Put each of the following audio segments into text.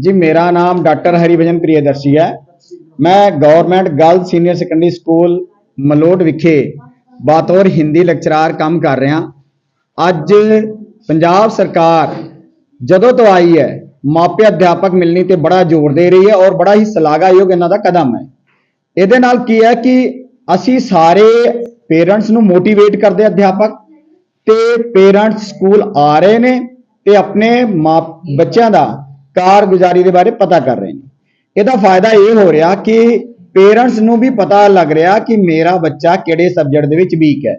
ਜੀ, ਮੇਰਾ ਨਾਮ ਡਾਕਟਰ ਹਰੀਭਜਨ ਪ੍ਰਿਯਦਰਸ਼ੀ ਹੈ। ਮੈਂ government girl senior secondary school Malout ਵਿਖੇ ਬਾਤੌਰ ਹਿੰਦੀ ਲੈਕਚਰਾਰ ਕੰਮ ਕਰ ਰਿਹਾ। ਅੱਜ ਪੰਜਾਬ ਸਰਕਾਰ ਜਦੋਂ ਤੋਂ ਆਈ ਹੈ, ਮਾਪੇ ਅਧਿਆਪਕ ਮਿਲਣੀ ਤੇ ਬੜਾ ਜ਼ੋਰ ਦੇ ਰਹੀ ਹੈ ਔਰ ਬੜਾ ਹੀ ਸ਼ਲਾਘਾਯੋਗ ਇਹਨਾਂ ਦਾ ਕਦਮ ਹੈ। ਇਹਦੇ ਨਾਲ ਕੀ ਹੈ ਕਿ ਅਸੀਂ ਸਾਰੇ ਪੇਰੈਂਟਸ ਨੂੰ ਮੋਟੀਵੇਟ ਕਰਦੇ ਅਧਿਆਪਕ ਤੇ ਪੇਰੈਂਟਸ ਸਕੂਲ ਆ ਰਹੇ ਨੇ ਤੇ ਆਪਣੇ ਮਾਂ ਬੱਚਿਆਂ ਦਾ ਕਾਰਗੁਜ਼ਾਰੀ ਦੇ ਬਾਰੇ ਪਤਾ ਕਰ ਰਹੇ ਨੇ। ਇਹਦਾ ਫਾਇਦਾ ਇਹ ਹੋ ਰਿਹਾ ਕਿ ਪੇਰੈਂਟਸ ਨੂੰ ਵੀ ਪਤਾ ਲੱਗ ਰਿਹਾ ਕਿ ਮੇਰਾ ਬੱਚਾ ਕਿਹੜੇ ਸਬਜੈਕਟ ਦੇ ਵਿੱਚ ਵੀਕ ਹੈ।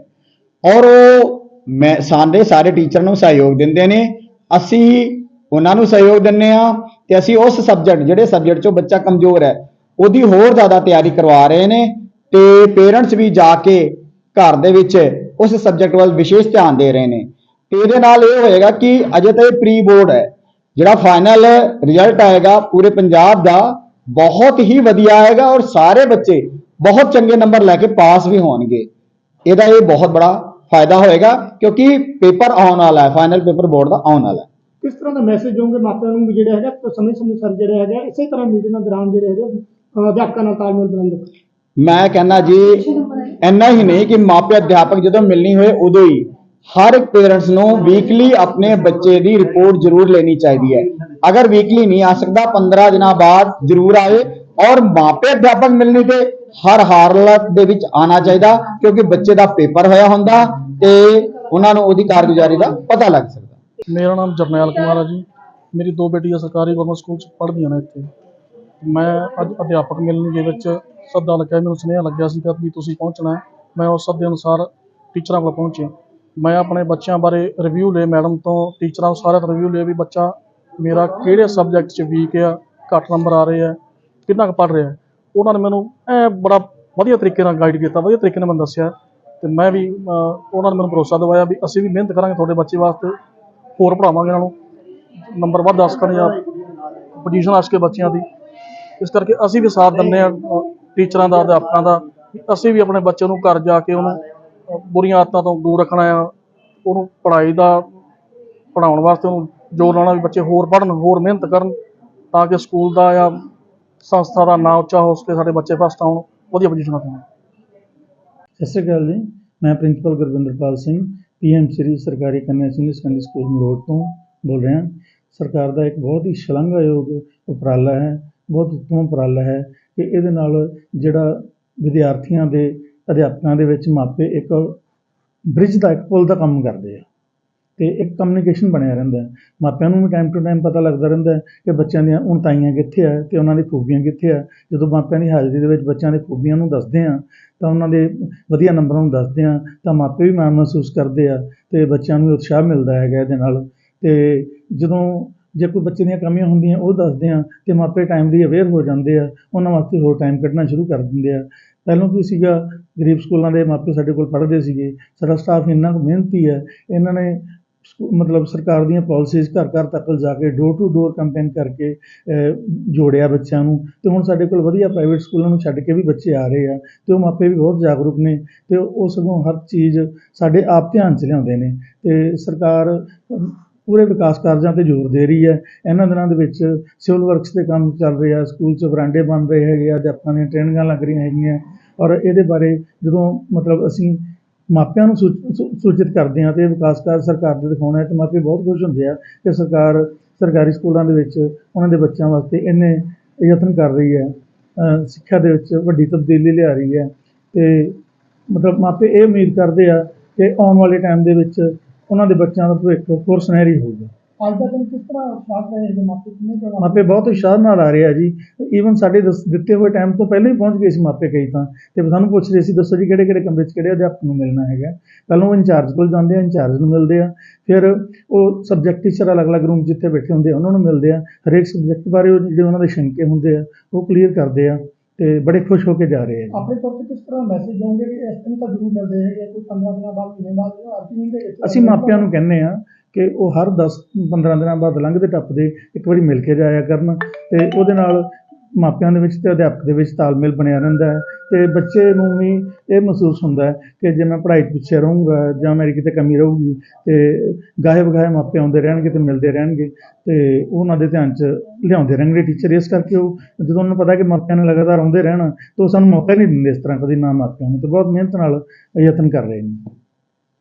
ਔਰ ਉਹ ਮੈਂ ਸਾਡੇ ਸਾਰੇ ਟੀਚਰ ਨੂੰ ਸਹਿਯੋਗ ਦਿੰਦੇ ਨੇ। ਅਸੀਂ ਉਹਨਾਂ ਨੂੰ ਸਹਿਯੋਗ ਦਿੰਨੇ ਆ ਤੇ ਅਸੀਂ ਉਸ ਸਬਜੈਕਟ, ਜਿਹੜੇ ਸਬਜੈਕਟ 'ਚੋਂ ਬੱਚਾ ਕਮਜ਼ੋਰ ਹੈ, ਉਹਦੀ ਹੋਰ ਜ਼ਿਆਦਾ ਤਿਆਰੀ ਕਰਵਾ ਰਹੇ ਨੇ ਤੇ ਪੇਰੈਂਟਸ ਵੀ ਜਾ ਕੇ ਘਰ ਦੇ ਵਿੱਚ ਉਸ ਸਬਜੈਕਟ ਵੱਲ ਵਿਸ਼ੇਸ਼ ਧਿਆਨ ਦੇ ਰਹੇ ਨੇ। ਤੇ ਇਹਦੇ ਨਾਲ ਇਹ ਹੋਏਗਾ ਕਿ ਅਜੇ ਤਾਂ ਇਹ ਪ੍ਰੀ ਬੋਰਡ ਹੈ। ਜਿਹੜਾ ਫਾਈਨਲ ਰਿਜ਼ਲਟ ਆਏਗਾ ਪੂਰੇ ਪੰਜਾਬ ਦਾ ਬਹੁਤ ਹੀ ਵਧੀਆ ਆਏਗਾ ਔਰ ਸਾਰੇ ਬੱਚੇ ਬਹੁਤ ਚੰਗੇ ਨੰਬਰ ਲੈ ਕੇ ਪਾਸ ਵੀ ਹੋਣਗੇ। ਇਹਦਾ ਇਹ ਬਹੁਤ ਬੜਾ ਫਾਇਦਾ ਹੋਏਗਾ ਕਿਉਂਕਿ ਪੇਪਰ ਆਉਣ ਵਾਲਾ ਹੈ ਫਾਈਨਲ ਪੇਪਰ ਬੋਰਡ ਦਾ ਆਉਣ ਵਾਲਾ ਹੈ। ਕਿਸ ਤਰ੍ਹਾਂ ਦਾ ਮੈਸੇਜ ਦੋਗੇ ਮਾਪਿਆਂ ਨੂੰ ਵੀ ਜਿਹੜੇ ਹੈਗਾ ਤੇ ਸਮੇਂ ਸਮੇਂ ਸਿਰ ਜਿਹੜੇ ਹੈਗਾ ਇਸੇ ਤਰ੍ਹਾਂ ਮੀਟਿੰਗਾਂ ਦੌਰਾਨ ਜਿਹੜੇ ਹੈਗੇ ਅਧਿਆਪਕਾਂ ਨਾਲ ਤਾਲਮੇਲ ਬਣਾਉਂਦੇ ਮੈਂ ਕਹਿੰਦਾ ਜੀ ਇੰਨਾ ਹੀ ਨਹੀਂ ਕਿ ਮਾਪੇ ਅਧਿਆਪਕ ਜਦੋਂ ਮਿਲਣੀ ਹੋਏ ਉਦੋਂ ਹੀ ਹਰ ਇੱਕ ਪੇਰੈਂਟਸ ਨੂੰ ਵੀਕਲੀ ਆਪਣੇ ਬੱਚੇ ਦੀ ਰਿਪੋਰਟ ਜ਼ਰੂਰ ਲੈਣੀ ਚਾਹੀਦੀ ਹੈ। ਅਗਰ ਵੀਕਲੀ ਨਹੀਂ ਆ ਸਕਦਾ 15 ਦਿਨਾਂ ਬਾਅਦ ਜ਼ਰੂਰ ਆਏ ਔਰ ਮਾਪੇ ਅਧਿਆਪਕ ਮਿਲਣੀ ਤੇ ਹਰ ਹਾਲਤ ਦੇ ਵਿੱਚ ਆਣਾ ਚਾਹੀਦਾ ਕਿਉਂਕਿ ਬੱਚੇ ਦਾ ਪੇਪਰ ਹੋਇਆ ਹੁੰਦਾ ਤੇ ਉਹਨਾਂ ਨੂੰ ਉਹਦੀ ਕਾਰਗੁਜ਼ਾਰੀ ਦਾ ਪਤਾ ਲੱਗ ਸਕਦਾ। ਮੇਰਾ ਨਾਮ ਜਰਨੈਲ ਕੁਮਾਰ ਹੈ ਜੀ। ਮੇਰੀ ਦੋ ਬੇਟੀਆਂ ਸਰਕਾਰੀ ਗਵਰਨਮੈਂਟ ਸਕੂਲ 'ਚ ਪੜ੍ਹਦੀਆਂ ਨੇ ਇੱਥੇ। ਮੈਂ ਅੱਜ ਅਧਿਆਪਕ ਮਿਲਣ ਦੇ ਵਿੱਚ ਸੱਦਾ ਲੱਗਿਆ, ਮੈਨੂੰ ਸੁਨੇਹਾ ਲੱਗਿਆ ਸੀਗਾ ਵੀ ਤੁਸੀਂ ਪਹੁੰਚਣਾ ਮੈਂ ਉਸ ਸੱਦੇ ਅਨੁਸਾਰ ਟੀਚਰਾਂ ਕੋਲ ਪਹੁੰਚਿਆ। ਮੈਂ ਆਪਣੇ ਬੱਚਿਆਂ ਬਾਰੇ ਰਿਵਿਊ ਲਏ ਮੈਡਮ ਤੋਂ ਟੀਚਰਾਂ ਤੋਂ ਸਾਰਾ ਰਿਵਿਊ ਲਿਆ ਵੀ ਬੱਚਾ ਮੇਰਾ ਕਿਹੜੇ ਸਬਜੈਕਟ 'ਚ ਵੀਕ ਆ, ਘੱਟ ਨੰਬਰ ਆ ਰਹੇ ਆ ਕਿੰਨਾ ਕੁ ਪੜ੍ਹ ਰਿਹਾ। ਉਹਨਾਂ ਨੇ ਮੈਨੂੰ ਐ ਬੜਾ ਵਧੀਆ ਤਰੀਕੇ ਨਾਲ ਗਾਈਡ ਕੀਤਾ, ਵਧੀਆ ਤਰੀਕੇ ਨਾਲ ਮੈਨੂੰ ਦੱਸਿਆ। ਤੇ ਮੈਂ ਵੀ ਉਹਨਾਂ ਨੇ ਮੈਨੂੰ ਭਰੋਸਾ ਦਿਵਾਇਆ ਵੀ ਅਸੀਂ ਵੀ ਮਿਹਨਤ ਕਰਾਂਗੇ ਤੁਹਾਡੇ ਬੱਚੇ ਵਾਸਤੇ, ਹੋਰ ਪੜਾਵਾਂਗੇ ਇਹਨਾਂ ਨੂੰ ਨੰਬਰ ਵੱਧ ਦੱਸ ਕਰਨ ਜਾਂ ਪੋਜੀਸ਼ਨ ਆ ਸਕੇ ਬੱਚਿਆਂ ਦੀ। ਇਸ ਕਰਕੇ ਅਸੀਂ ਵੀ ਸਾਥ ਦਿੰਦੇ ਆ ਟੀਚਰਾਂ ਦਾ, ਅਧਿਆਪਕਾਂ ਦਾ, ਵੀ ਅਸੀਂ ਵੀ ਆਪਣੇ ਬੱਚੇ ਨੂੰ ਘਰ ਜਾ ਕੇ ਉਹਨੂੰ ਬੁਰੀਆਂ ਆਦਤਾਂ ਤੋਂ ਦੂਰ ਰੱਖਣਾ ਆ, ਉਹਨੂੰ ਪੜ੍ਹਾਈ ਦਾ ਪੜਾਉਣ ਵਾਸਤੇ ਉਹਨੂੰ ਜ਼ੋਰ ਲਾਉਣਾ ਵੀ ਬੱਚੇ ਹੋਰ ਪੜ੍ਹਨ, ਹੋਰ ਮਿਹਨਤ ਕਰਨ ਤਾਂ ਕਿ ਸਕੂਲ ਦਾ ਜਾਂ ਸੰਸਥਾ ਦਾ ਨਾਂ ਉੱਚਾ ਹੋ ਸਕੇ, ਸਾਡੇ ਬੱਚੇ ਫਸਟ ਆਉਣ, ਵਧੀਆ ਪੋਜੀਸ਼ਨਾਂ ਤੇ ਹੋਣ ਸਤਿ ਸ਼੍ਰੀ ਅਕਾਲ ਜੀ, ਮੈਂ ਪ੍ਰਿੰਸੀਪਲ ਗੁਰਵਿੰਦਰਪਾਲ ਸਿੰਘ, ਪੀਐਮ ਸ੍ਰੀ ਸਰਕਾਰੀ ਕੰਨਿਆ ਸੀਨੀਅਰ ਸੈਕੰਡਰੀ ਸਕੂਲ ਮਲੋਟ ਤੋਂ ਬੋਲ ਰਿਹਾ ਸਰਕਾਰ ਦਾ ਇੱਕ ਬਹੁਤ ਹੀ ਸ਼ਲਾਘਾਯੋਗ ਉਪਰਾਲਾ ਹੈ, ਬਹੁਤ ਉੱਤਮ ਉਪਰਾਲਾ ਹੈ ਕਿ ਇਹਦੇ ਨਾਲ ਜਿਹੜਾ ਵਿਦਿਆਰਥੀਆਂ ਦੇ ਅਧਿਆਪਕਾਂ ਦੇ ਵਿੱਚ ਮਾਪੇ ਇੱਕ ਬ੍ਰਿਜ ਦਾ, ਇੱਕ ਪੁਲ ਦਾ ਕੰਮ ਕਰਦੇ ਆ। ਤੇ ਇੱਕ ਕਮਿਊਨੀਕੇਸ਼ਨ ਬਣਿਆ ਰਹਿੰਦਾ ਮਾਪਿਆਂ ਨੂੰ ਵੀ ਟਾਈਮ ਟੂ ਟਾਈਮ ਪਤਾ ਲੱਗਦਾ ਰਹਿੰਦਾ ਕਿ ਬੱਚਿਆਂ ਦੀਆਂ ਉਣਤਾਈਆਂ ਕਿੱਥੇ ਆ ਤੇ ਉਹਨਾਂ ਦੀ ਖੂਬੀਆਂ ਕਿੱਥੇ ਆ। ਜਦੋਂ ਮਾਪਿਆਂ ਦੀ ਹਾਜ਼ਰੀ ਦੇ ਵਿੱਚ ਬੱਚਿਆਂ ਦੇ ਖੂਬੀਆਂ ਨੂੰ ਦੱਸਦੇ ਆ, ਤਾਂ ਉਹਨਾਂ ਦੇ ਵਧੀਆ ਨੰਬਰਾਂ ਨੂੰ ਦੱਸਦੇ ਆ, ਤਾਂ ਮਾਪੇ ਵੀ ਮਾਣ ਮਹਿਸੂਸ ਕਰਦੇ ਆ ਤੇ ਬੱਚਿਆਂ ਨੂੰ ਵੀ ਉਤਸ਼ਾਹ ਮਿਲਦਾ ਹੈਗਾ ਇਹਦੇ ਨਾਲ। ਤੇ ਜਦੋਂ ਜੇ ਕੋਈ ਬੱਚੇ ਦੀਆਂ ਕਮੀਆਂ ਹੁੰਦੀਆਂ, ਉਹ ਦੱਸਦੇ ਆ ਤੇ ਮਾਪੇ ਟਾਈਮ ਦੀ ਅਵੇਅਰ ਹੋ ਜਾਂਦੇ ਆ, ਉਹਨਾਂ ਵਾਸਤੇ ਹੋਰ ਟਾਈਮ ਕੱਢਣਾ ਸ਼ੁਰੂ ਕਰ ਦਿੰਦੇ ਆ। ਪਹਿਲਾਂ ਕੀ ਸੀਗਾ ਗਰੀਬ ਸਕੂਲਾਂ ਦੇ ਮਾਪੇ ਸਾਡੇ ਕੋਲ ਪੜ੍ਹਦੇ ਸੀਗੇ, ਸਾਡਾ ਸਟਾਫ ਇੰਨਾ ਕੁ ਮਿਹਨਤੀ ਹੈ, ਇਹਨਾਂ ਨੇ ਸਕੂ- ਮਤਲਬ ਸਰਕਾਰ ਦੀਆਂ ਪਾਲਿਸੀਜ਼ ਘਰ ਘਰ ਤੱਕ ਜਾ ਕੇ ਡੋਰ ਟੂ ਡੋਰ ਕੈਂਪੇਨ ਕਰਕੇ ਜੋੜਿਆ ਬੱਚਿਆਂ ਨੂੰ, ਤੇ ਹੁਣ ਸਾਡੇ ਕੋਲ ਵਧੀਆ ਪ੍ਰਾਈਵੇਟ ਸਕੂਲਾਂ ਨੂੰ ਛੱਡ ਕੇ ਵੀ ਬੱਚੇ ਆ ਰਹੇ ਆ, ਤੇ ਉਹ ਮਾਪੇ ਵੀ ਬਹੁਤ ਜਾਗਰੂਕ ਨੇ, ਤੇ ਉਹ ਸਗੋਂ ਹਰ ਚੀਜ਼ ਸਾਡੇ ਆਪ ਧਿਆਨ 'ਚ ਲਿਆਉਂਦੇ ਨੇ, ਤੇ ਸਰਕਾਰ ਪੂਰੇ ਵਿਕਾਸ ਕਾਰਜਾਂ ਤੇ ਜ਼ੋਰ ਦੇ ਰਹੀ ਹੈ, ਇਹਨਾਂ ਦਿਨਾਂ ਦੇ ਵਿੱਚ ਸਿਵਲ ਵਰਕਸ ਦੇ ਕੰਮ ਚੱਲ ਰਹੇ ਆ, ਸਕੂਲ 'ਚ ਬਰਾਂਡੇ ਬਣ ਰਹੇ ਹੈਗੇ ਆ, ਅਧਿਆਪਕਾਂ ਦੀਆਂ ਟ੍ਰੇਨਿੰਗਾਂ ਲੱਗ ਰਹੀਆਂ ਹੈਗੀਆਂ ਔਰ ਇਹਦੇ ਬਾਰੇ ਜਦੋਂ ਮਤਲਬ ਅਸੀਂ ਮਾਪਿਆਂ ਨੂੰ ਸੂਚ- ਸੂ- ਸੂਚਿਤ ਕਰਦੇ ਹਾਂ ਤੇ ਵਿਕਾਸ ਕਾਰਜ ਸਰਕਾਰ ਦੇ ਦਿਖਾਉਣਾ ਹੈ ਤੇ ਮਾਪੇ ਬਹੁਤ ਖੁਸ਼ ਹੁੰਦੇ ਆ ਕਿ ਸਰਕਾਰ ਸਰਕਾਰੀ ਸਕੂਲਾਂ ਦੇ ਵਿੱਚ ਉਹਨਾਂ ਦੇ ਬੱਚਿਆਂ ਵਾਸਤੇ ਇੰਨੇ ਯਤਨ ਕਰ ਰਹੀ ਹੈ ਸਿੱਖਿਆ ਦੇ ਵਿੱਚ ਵੱਡੀ ਤਬਦੀਲੀ ਲਿਆ ਰਹੀ ਹੈ ਤੇ ਮਤਲਬ ਮਾਪੇ ਇਹ ਉਮੀਦ ਕਰਦੇ ਆ ਕਿ ਆਉਣ ਵਾਲੇ ਟਾਈਮ ਦੇ ਵਿੱਚ ਉਹਨਾਂ ਦੇ ਬੱਚਿਆਂ ਦਾ ਭਵਿੱਖ ਹੋਰ ਸੁਨਹਿਰੀ ਹੋਊਗਾ। ਅੱਜ ਦਾ ਦਿਨ ਕਿਸ ਤਰ੍ਹਾਂ ਰਹੇ ਮਾਪੇ ਕਿੰਨੇ ਕੁ ਮਾਪੇ ਬਹੁਤ ਉਤਸ਼ਾਹ ਨਾਲ ਆ ਰਹੇ ਆ ਜੀ। ਈਵਨ ਸਾਡੇ ਦਿੱਤੇ ਹੋਏ ਟਾਈਮ ਤੋਂ ਪਹਿਲਾਂ ਹੀ ਪਹੁੰਚ ਗਏ ਸੀ ਮਾਪੇ ਕਈ ਤਾਂ। ਤੇ ਸਾਨੂੰ ਪੁੱਛ ਰਹੇ ਸੀ ਦੱਸੋ ਜੀ ਕਿਹੜੇ ਕਿਹੜੇ ਕਮਰੇ 'ਚ ਕਿਹੜੇ ਅਧਿਆਪਕ ਨੂੰ ਮਿਲਣਾ ਹੈਗਾ? ਪਹਿਲਾਂ ਉਹ ਇੰਚਾਰਜ ਕੋਲ ਜਾਂਦੇ ਆ ਇੰਚਾਰਜ ਨੂੰ ਮਿਲਦੇ ਆ। ਫਿਰ ਉਹ ਸਬਜੈਕਟ ਟੀਚਰ ਅਲੱਗ-ਅਲੱਗ ਰੂਮ ਜਿੱਥੇ ਬੈਠੇ ਹੁੰਦੇ ਆ ਉਹਨਾਂ ਨੂੰ ਮਿਲਦੇ ਆ। ਹਰੇਕ ਸਬਜੈਕਟ ਬਾਰੇ ਉਹ ਜਿਹੜੇ ਉਹਨਾਂ ਦੇ ਸ਼ੰਕੇ ਹੁੰਦੇ ਆ ਉਹ ਕਲੀਅਰ ਕਰਦੇ ਆ ਤੇ ਬੜੇ ਖੁਸ਼ ਹੋ ਕੇ ਜਾ ਰਹੇ ਆ। ਆਪਣੇ ਤੌਰ ਤੇ ਕਿਸ ਤਰ੍ਹਾਂ ਮੈਸੇਜ ਦੋਗੇ ਕਿ ਇਸ ਦਿਨ ਤਾਂ ਜ਼ਰੂਰ ਮਿਲਦੇ ਹੈਗੇ ਕੋਈ 15 ਦਿਨਾਂ ਬਾਅਦ ਮਹੀਨੇ ਬਾਅਦ ਅਸੀਂ ਮਾਪਿਆਂ ਨੂੰ ਕਹਿੰਦੇ ਆ ਕਿ ਉਹ ਹਰ 10 15 ਦਿਨਾਂ ਬਾਅਦ ਲੰਘਦੇ ਟੱਪਦੇ, ਇੱਕ ਵਾਰੀ ਮਿਲ ਕੇ ਜਾਇਆ ਕਰਨ ਤੇ ਉਹਦੇ ਨਾਲ ਮਾਪਿਆਂ ਦੇ ਵਿੱਚ ਤੇ ਅਧਿਆਪਕ ਦੇ ਵਿੱਚ ਤਾਲਮੇਲ ਬਣਿਆ ਰਹਿੰਦਾ ਹੈ ਤੇ ਬੱਚੇ ਨੂੰ ਵੀ ਇਹ ਮਹਿਸੂਸ ਹੁੰਦਾ ਹੈ ਕਿ ਜੇ ਮੈਂ ਪੜ੍ਹਾਈ 'ਚ ਪਿੱਛੇ ਰਹੂੰਗਾ ਜਾਂ ਮੇਰੀ ਕਿਤੇ ਕਮੀ ਰਹੂਗੀ ਤੇ ਗਾਹੇ ਬਗਾਹੇ ਮਾਪੇ ਆਉਂਦੇ ਰਹਿਣਗੇ ਤੇ ਮਿਲਦੇ ਰਹਿਣਗੇ ਤੇ ਉਹਨਾਂ ਦੇ ਧਿਆਨ 'ਚ ਲਿਆਉਂਦੇ ਰਹਿਣਗੇ ਟੀਚਰ, ਇਸ ਕਰਕੇ ਉਹ ਜਦੋਂ ਉਹਨਾਂ ਨੂੰ ਪਤਾ ਕਿ ਮਾਪਿਆਂ ਨੇ ਲਗਾਤਾਰ ਆਉਂਦੇ ਰਹਿਣਾ ਤਾਂ ਉਹ ਸਾਨੂੰ ਮੌਕਾ ਨਹੀਂ ਦਿੰਦੇ ਇਸ ਤਰ੍ਹਾਂ ਕਦੀ ਨਾ ਮਾਪਿਆਂ ਨੂੰ ਤੇ ਬਹੁਤ ਮਿਹਨਤ ਨਾਲ ਯਤਨ ਕਰ ਰਹੇ ਨੇ।